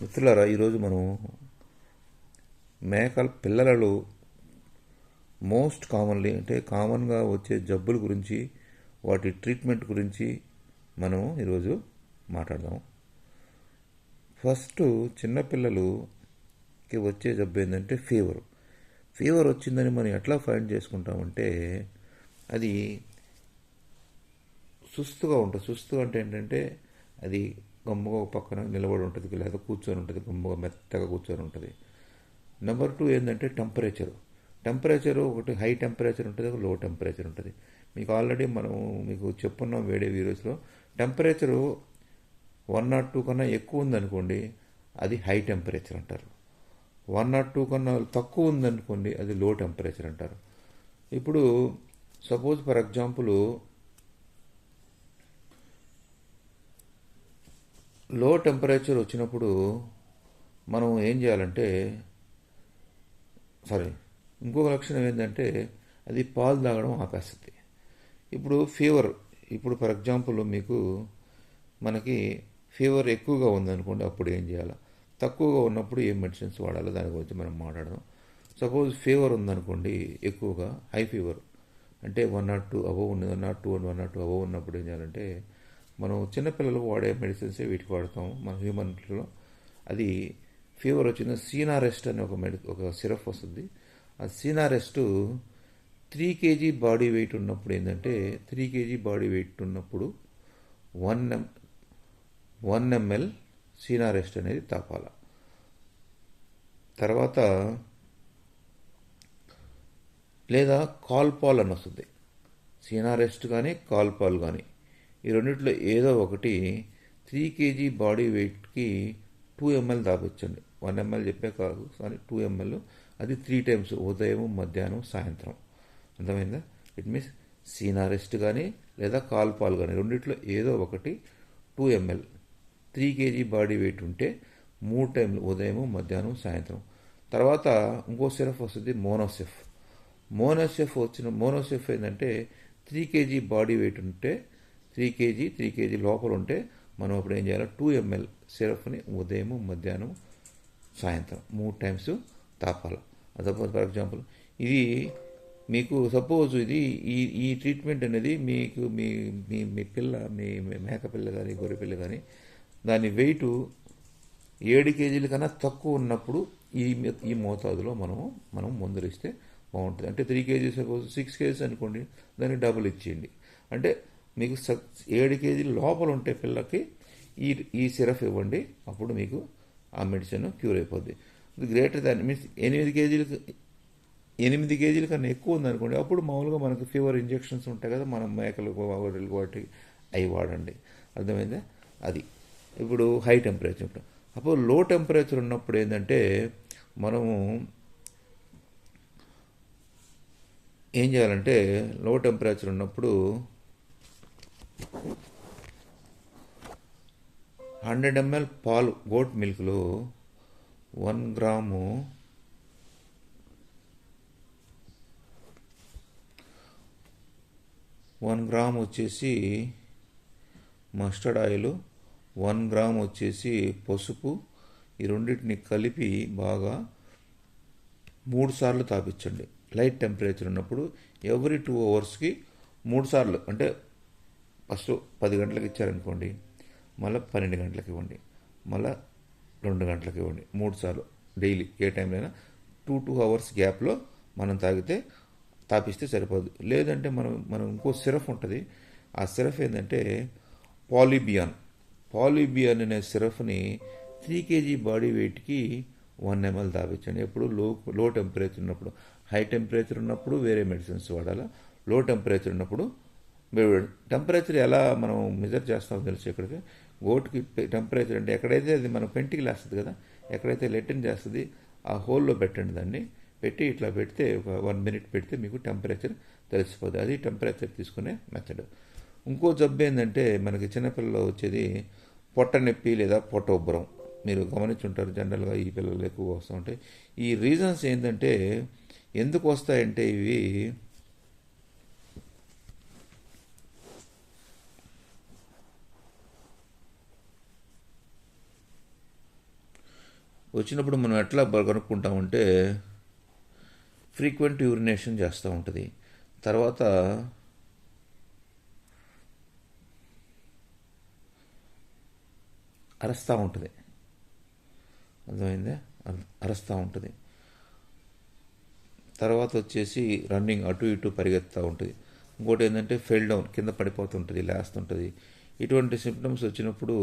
మిత్రులారా ఈరోజు మనం మేకల పిల్లలలో మోస్ట్ కామన్లీ అంటే కామన్గా వచ్చే జబ్బుల గురించి వాటి ట్రీట్మెంట్ గురించి మనం ఈరోజు మాట్లాడదాం. ఫస్ట్ చిన్నపిల్లలుకి వచ్చే జబ్బు ఏంటంటే ఫీవర్. ఫీవర్ వచ్చిందని మనం ఎట్లా ఫైండ్ చేసుకుంటామంటే అది సుస్తుగా ఉంటుంది. సుస్తు అంటే ఏంటంటే అది గమ్ముగా ఒక పక్కన నిలబడి ఉంటుంది లేదా కూర్చొని ఉంటుంది గమ్ముగా మెత్తగా కూర్చొని ఉంటుంది. నెంబర్ టూ ఏంటంటే టెంపరేచర్ టెంపరేచరు ఒకటి హై టెంపరేచర్ ఉంటుంది ఒక లో టెంపరేచర్ ఉంటుంది. మీకు ఆల్రెడీ మనం మీకు చెప్పున్నాం వేడే వీరోస్లో టెంపరేచరు వన్ నాట్ టూ కన్నా ఎక్కువ ఉందనుకోండి అది హై టెంపరేచర్ అంటారు. వన్ నాట్ టూ కన్నా తక్కువ ఉందనుకోండి అది లో టెంపరేచర్ అంటారు. ఇప్పుడు suppose for example low temperature వచ్చినప్పుడు మనం ఏం చేయాలంటే సారీ ఇంకొక లక్షణం ఏంటంటే అది పాలు తాగడం ఆపేస్తుంది ఇప్పుడు ఫీవర్ ఇప్పుడు ఫర్ ఎగ్జాంపుల్ మీకు మనకి ఫీవర్ ఎక్కువగా ఉందనుకోండి అప్పుడు ఏం చేయాలి? తక్కువగా ఉన్నప్పుడు ఏం మెడిసిన్స్ వాడాలో? దాని గురించి మనం మాట్లాడదాం. సపోజ్ ఫీవర్ ఉందనుకోండి ఎక్కువగా హై ఫీవర్. అంటే వన్ నాట్ టూ అబవ్ ఉంది one nought two one nought two above ఉన్నప్పుడు ఏం చేయాలంటే మనం చిన్నపిల్లలకు వాడే మెడిసిన్సే వీటికి వాడతాం మన హ్యూమన్లో అది ఫీవర్ వచ్చిన సీనారెస్ట్ అనే ఒక మెడి ఒక సిరప్ వస్తుంది. ఆ సీనారెస్ట్ త్రీ కేజీ బాడీ వెయిట్ ఉన్నప్పుడు ఏంటంటే త్రీ కేజీ బాడీ వెయిట్ ఉన్నప్పుడు వన్ ఎం వన్ ఎంఎల్ సీనారెస్ట్ అనేది తాపాల. తర్వాత లేదా కాల్పాల్ అని వస్తుంది. సీనారెస్ట్ కానీ కాల్పాల్ కానీ. ఈ రెండిట్లో ఏదో ఒకటి త్రీ కేజీ బాడీ వెయిట్కి టూ ఎంఎల్ దాపొచ్చండి వన్ ఎంఎల్ చెప్పే కాదు కానీ టూ ఎంఎల్ అది త్రీ టైమ్స్ ఉదయం మధ్యాహ్నం సాయంత్రం. అర్థమైందా? ఇట్ మీన్స్ సీనారెస్ట్ కానీ లేదా కాల్పాల్ కానీ రెండిట్లో ఏదో ఒకటి two ML three KG body weight ఉంటే మూడు టైంలు ఉదయం మధ్యాహ్నం సాయంత్రం. తర్వాత ఇంకో సిరఫ్ వస్తుంది మోనోసెఫ్. మోనోసెఫ్ వచ్చిన మోనోసెఫ్ ఏంటంటే త్రీ కేజీ బాడీ వెయిట్ ఉంటే త్రీ కేజీ త్రీ కేజీ లోపల ఉంటే మనం అప్పుడు ఏం చేయాలి? టూ ఎంఎల్ సిరప్ని ఉదయం మధ్యాహ్నం సాయంత్రం మూడు టైమ్స్ తాపాలి. సపోజ్ ఫర్ ఎగ్జాంపుల్ ఇది మీకు సపోజ్ ఇది ఈ ఈ ట్రీట్మెంట్ అనేది మీకు మీ మీ మీ పిల్ల మీ మేక పిల్ల కానీ గొర్రె పిల్ల కానీ దాని వెయిట్ ఏడు కేజీల కన్నా తక్కువ ఉన్నప్పుడు ఈ ఈ మోతాదులో మనము మనం మందులు ఇస్తే బాగుంటుంది. అంటే three KGs suppose six KGs అనుకోండి దానికి డబుల్ ఇచ్చేయండి. అంటే మీకు ఏడు కేజీల లోపల ఉంటే పిల్లకి ఈ ఈ సిరప్ ఇవ్వండి. అప్పుడు మీకు ఆ మెడిసిన్ క్యూర్ అయిపోద్ది. గ్రేటర్ దాన్ మీన్స్ ఎనిమిది కేజీలు ఎనిమిది కేజీల కన్నా ఎక్కువ ఉందనుకోండి అప్పుడు మామూలుగా మనకు ఫీవర్ ఇంజెక్షన్స్ ఉంటాయి కదా మనం మేకలకు గొర్రెలకు వాటి అవి వాడండి. అర్థమైందా? అది. ఇప్పుడు హై టెంపరేచర్ అప్పుడు లో టెంపరేచర్ ఉన్నప్పుడు ఏంటంటే మనము ఏం చేయాలంటే లో టెంపరేచర్ ఉన్నప్పుడు హండ్రెడ్ ఎంఎల్ పాలు గోట్ మిల్క్లో వన్ గ్రాము వన్ గ్రామ్ వచ్చేసి మస్టర్డ్ ఆయిల్ వన్ గ్రామ్ వచ్చేసి పసుపు. ఈ రెండింటిని కలిపి బాగా మూడు సార్లు తాపించండి. లైట్ టెంపరేచర్ ఉన్నప్పుడు ఎవ్రీ టూ అవర్స్కి మూడు సార్లు అంటే ఫస్ట్ పది గంటలకు ఇచ్చారనుకోండి మళ్ళీ పన్నెండు గంటలకు ఇవ్వండి మళ్ళీ రెండు గంటలకు ఇవ్వండి. మూడు సార్లు డైలీ ఏ టైంలో టూ టూ అవర్స్ గ్యాప్లో మనం తాగితే తాపిస్తే సరిపోదు. లేదంటే మనం మనం ఇంకో సిరఫ్ ఉంటుంది. ఆ సిరఫ్ ఏంటంటే పాలిబియాన్. పాలిబియాన్ అనే సిరఫ్ని త్రీ కేజీ బాడీ వెయిట్కి వన్ ఎంఎల్ తాపించండి. ఎప్పుడు లో లో టెంపరేచర్ ఉన్నప్పుడు. హై టెంపరేచర్ ఉన్నప్పుడు వేరే మెడిసిన్స్ వాడాలా లో టెంపరేచర్ ఉన్నప్పుడు టెంపరేచర్ ఎలా మనం మెజర్ చేస్తామో తెలుసు ఇక్కడికి. గోటుకి టెంపరేచర్ అంటే ఎక్కడైతే అది మనం పెంటికి లేస్తుంది కదా ఎక్కడైతే లెట్టిన్ చేస్తుంది ఆ హోల్లో పెట్టండి దాన్ని. పెట్టి ఇట్లా పెడితే ఒక వన్ మినిట్ పెడితే మీకు టెంపరేచర్ తెలిసిపోతుంది అది టెంపరేచర్ తీసుకునే మెథడ్ ఇంకో జబ్బు ఏంటంటే మనకి చిన్నపిల్లలు వచ్చేది పొట్ట నొప్పి లేదా పొట్ట ఉబ్బరం. మీరు గమనించుంటారు జనరల్గా ఈ పిల్లలు ఎక్కువ వస్తూ ఉంటాయి ఈ రీజన్స్ ఏంటంటే ఎందుకు వస్తాయంటే ఇవి వచ్చినప్పుడు మనం ఎట్లా కనుక్కుంటామంటే ఫ్రీక్వెంట్ యూరినేషన్ చేస్తూ ఉంటుంది. తర్వాత అరస్తూ ఉంటుంది. అర్థమైందే? అరస్తూ ఉంటుంది. తర్వాత వచ్చేసి రన్నింగ్ అటు ఇటు పరిగెత్తుతూ ఉంటుంది. ఇంకోటి ఏంటంటే ఫెల్ డౌన్ కింద పడిపోతుంటుంది లేస్తుంటుంది. ఇటువంటి సిమ్టమ్స్ వచ్చినప్పుడు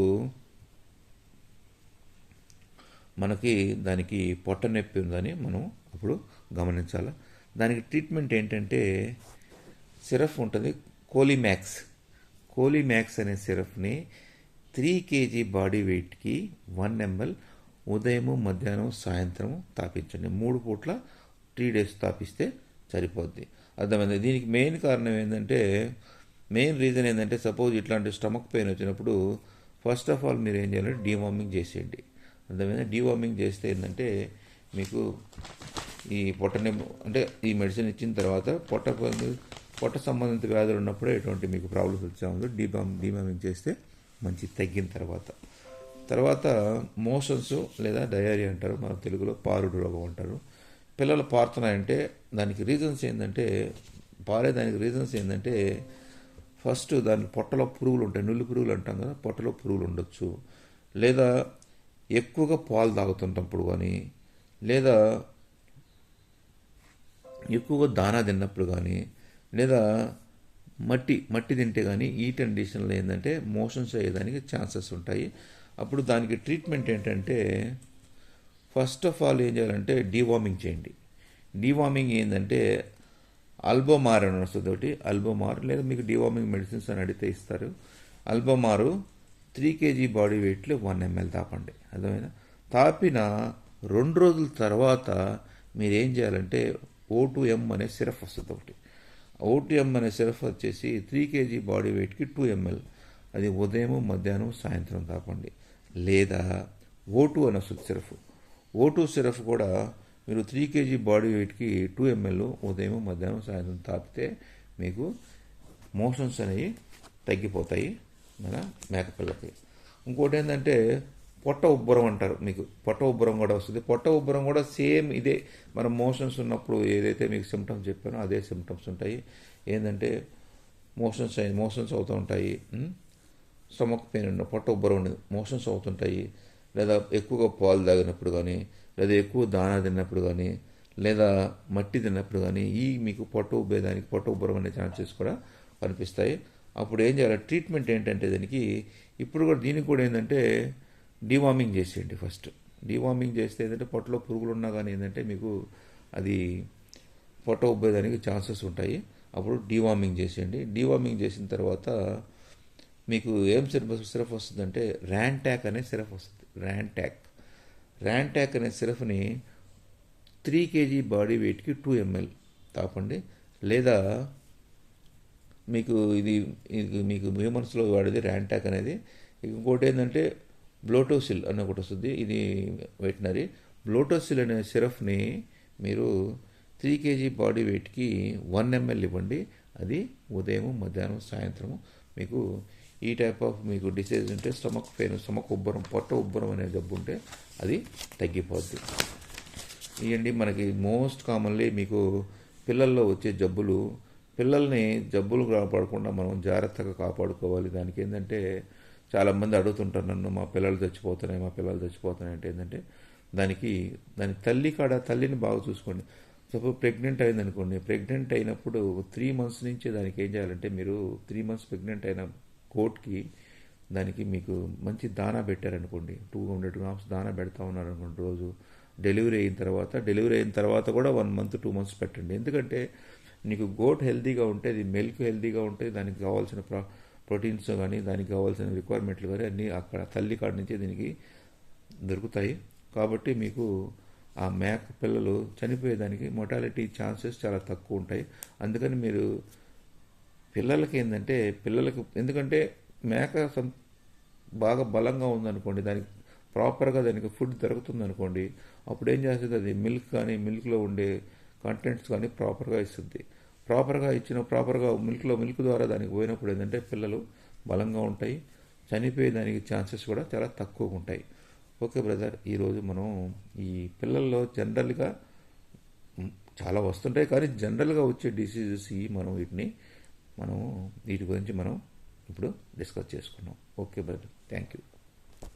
మనకి దానికి పొట్ట నొప్పి ఉందని మనం అప్పుడు గమనించాలి. దానికి ట్రీట్మెంట్ ఏంటంటే సిరప్ ఉంటుంది కోలిమ్యాక్స్ కోలిమ్యాక్స్ అనే సిరప్ని త్రీ కేజీ బాడీ వెయిట్కి వన్ ఎంఎల్ ఉదయము మధ్యాహ్నం సాయంత్రం తాపించండి. మూడు పూట్ల త్రీ డేస్ తాపిస్తే సరిపోద్ది. అర్థమైంది? దీనికి మెయిన్ కారణం ఏంటంటే మెయిన్ రీజన్ ఏంటంటే సపోజ్ ఇట్లాంటి స్టమక్ పెయిన్ వచ్చినప్పుడు ఫస్ట్ ఆఫ్ ఆల్ మీరు ఏం చేయాలంటే డీవార్మింగ్ చేసేయండి. అర్థమైందా డీవార్మింగ్ చేస్తే ఏంటంటే మీకు ఈ పొట్టని అంటే ఈ మెడిసిన్ ఇచ్చిన తర్వాత పొట్ట పొట్ట సంబంధిత వ్యాధులు ఉన్నప్పుడే ఎటువంటి మీకు ప్రాబ్లమ్స్ వచ్చే ఉందో డీబామ్ డీవార్మింగ్ చేస్తే మంచి తగ్గిన తర్వాత. తర్వాత మోషన్స్ లేదా డయారీ అంటారు మన తెలుగులో పారుడు రోగం అంటారు. పిల్లలు పారుతున్నాయంటే దానికి రీజన్స్ ఏంటంటే పారే దానికి రీజన్స్ ఏంటంటే ఫస్ట్ దాని పొట్టలో పురుగులు ఉంటాయి నుల్లి పురుగులు అంటాం కదా పొట్టలో పురుగులు ఉండొచ్చు. లేదా ఎక్కువగా పాలు తాగుతుంటప్పుడు కానీ లేదా ఎక్కువగా దానా తిన్నప్పుడు కానీ లేదా మట్టి మట్టి తింటే కానీ ఈ కండిషన్లో ఏంటంటే మోషన్స్ అయ్యేదానికి ఛాన్సెస్ ఉంటాయి. అప్పుడు దానికి ట్రీట్మెంట్ ఏంటంటే ఫస్ట్ ఆఫ్ ఆల్ ఏం చేయాలంటే డీవార్మింగ్ చేయండి. డీవార్మింగ్ ఏంటంటే అల్బోమార్ అని వస్తుంది ఒకటి అల్బోమార్ లేదా మీకు డీవార్మింగ్ మెడిసిన్స్ అని అడిగితే ఇస్తారు. అల్బోమారు త్రీ కేజీ బాడీ వెయిట్లో వన్ ఎంఎల్ తాపండి. అర్థమైనా తాపిన రెండు రోజుల తర్వాత మీరేం చేయాలంటే ఓ ఎం అనే సిరప్ వస్తుంది ఒకటి. ఓ ఎం అనే సిరప్ వచ్చేసి త్రీ కేజీ బాడీ వెయిట్కి టూ ఎంఎల్. అది ఉదయం మధ్యాహ్నం సాయంత్రం తాపండి. లేదా ఓటు అని వస్తుంది సిరఫ్ ఓటు సిరఫ్ కూడా మీరు త్రీ కేజీ బాడీ వెయిట్కి టూ ఎంఎల్ ఉదయం మధ్యాహ్నం సాయంత్రం తాపితే మీకు మోషన్స్ అనేవి తగ్గిపోతాయి. మన మేకపిల్లకి ఇంకోటి ఏంటంటే పొట్ట ఉబ్బరం అంటారు మీకు. పొట్ట ఉబ్బరం కూడా వస్తుంది. పొట్ట ఉబ్బరం కూడా సేమ్ ఇదే. మన మోషన్స్ ఉన్నప్పుడు ఏదైతే మీకు సిమ్టమ్స్ చెప్పానో అదే సిమ్టమ్స్ ఉంటాయి. ఏంటంటే మోషన్స్ మోషన్స్ అవుతూ ఉంటాయి. స్టమక్ పెయిన్ ఉన్న పొట్ట ఉబ్బరం ఉండదు. మోషన్స్ అవుతుంటాయి. లేదా ఎక్కువగా పాలు తాగినప్పుడు కానీ లేదా ఎక్కువ దానా తిన్నప్పుడు కానీ లేదా మట్టి తిన్నప్పుడు కానీ ఈ మీకు పొట్ట ఉబ్బేదానికి పొట్ట ఉబ్బరం అనే ఛాన్సెస్ కూడా కనిపిస్తాయి. అప్పుడు ఏం చేయాలి? ట్రీట్మెంట్ ఏంటంటే దానికి ఇప్పుడు కూడా దీనికి కూడా ఏంటంటే డీవార్మింగ్ చేసేయండి ఫస్ట్. డీవార్మింగ్ చేస్తే ఏంటంటే పొట్టలో పురుగులు ఉన్నా కానీ ఏంటంటే మీకు అది పొట్ట ఉబ్బేదానికి ఛాన్సెస్ ఉంటాయి. అప్పుడు డీవార్మింగ్ చేసేయండి. డీవార్మింగ్ చేసిన తర్వాత మీకు ఏం సిరప్ సిరప్ వస్తుందంటే ర్యాంటాక్ అనే సిరప్ వస్తుంది. ర్యాంటాక్ ర్యాంటాక్ అనే సిరప్ని త్రీ కేజీ బాడీ వెయిట్కి టూ ఎంఎల్ తాపండి. లేదా మీకు ఇది మీకు మీకు మనసులో వాడేది ర్యాంటాక్ అనేది. ఇంకోటి ఏంటంటే బ్లోటోసిల్ అని ఒకటి వస్తుంది ఇది వెటనరీ బ్లోటోసిల్ అనే సిరప్ని మీరు త్రీ కేజీ బాడీ వెయిట్కి వన్ ఎంఎల్ ఇవ్వండి. అది ఉదయం మధ్యాహ్నం సాయంత్రం మీకు ఈ టైప్ ఆఫ్ మీకు డిసీజ్ ఉంటే స్టమక్ పెయిన్ స్టమక్ ఉబ్బరం పొట్ట ఉబ్బరం అనే జబ్బు ఉంటే అది తగ్గిపోద్ది. ఇవండి మనకి మోస్ట్ కామన్లీ మీకు పిల్లల్లో వచ్చే జబ్బులు పిల్లల్ని జబ్బులు కాపాడకుండా మనం జాగ్రత్తగా కాపాడుకోవాలి. దానికి ఏంటంటే చాలామంది అడుగుతుంటారు నన్ను మా పిల్లలు చచ్చిపోతున్నాయి మా పిల్లలు చచ్చిపోతున్నాయి అంటే ఏంటంటే దానికి దాని తల్లి కాడ తల్లిని బాగా చూసుకోండి. సపోజ్ ప్రెగ్నెంట్ అయింది అనుకోండి ప్రెగ్నెంట్ అయినప్పుడు త్రీ మంత్స్ నుంచి దానికి ఏం చేయాలంటే మీరు త్రీ మంత్స్ ప్రెగ్నెంట్ అయిన కోట్కి దానికి మీకు మంచి దానా పెట్టారనుకోండి టూ హండ్రెడ్ గ్రామ్స్ దానా పెడతా ఉన్నారనుకోండి రోజు. డెలివరీ అయిన తర్వాత డెలివరీ అయిన తర్వాత కూడా వన్ మంత్ టూ మంత్స్ పెట్టండి. ఎందుకంటే నీకు గోట్ హెల్తీగా ఉంటే అది మిల్క్ హెల్తీగా ఉంటే దానికి కావాల్సిన ప్రో ప్రోటీన్స్ కానీ దానికి కావాల్సిన రిక్వైర్మెంట్లు కానీ అన్నీ అక్కడ తల్లి కాడ నుంచి దీనికి దొరుకుతాయి. కాబట్టి మీకు ఆ మేక పిల్లలు చనిపోయేదానికి మొటాలిటీ ఛాన్సెస్ చాలా తక్కువ ఉంటాయి. అందుకని మీరు పిల్లలకి ఏంటంటే పిల్లలకు ఎందుకంటే మేక సం బాగా బలంగా ఉందనుకోండి దానికి ప్రాపర్గా దానికి ఫుడ్ దొరుకుతుంది అనుకోండి అప్పుడు ఏం చేస్తుంది అది? మిల్క్ కానీ మిల్క్లో ఉండే కంటెంట్స్ కానీ ప్రాపర్గా ఇస్తుంది. ప్రాపర్గా ఇచ్చిన ప్రాపర్గా మిల్క్లో మిల్క్ ద్వారా దానికి పోయినప్పుడు ఏంటంటే పిల్లలు బలంగా ఉంటాయి. చనిపోయే దానికి ఛాన్సెస్ కూడా చాలా తక్కువగా ఉంటాయి. ఓకే బ్రదర్ ఈరోజు మనం ఈ పిల్లల్లో జనరల్గా చాలా వస్తుంటాయి. కానీ జనరల్గా వచ్చే డిసీజెస్ ఈ మనం వీటిని మనం వీటి గురించి మనం ఇప్పుడు డిస్కస్ చేసుకున్నాం. Okay brother thank you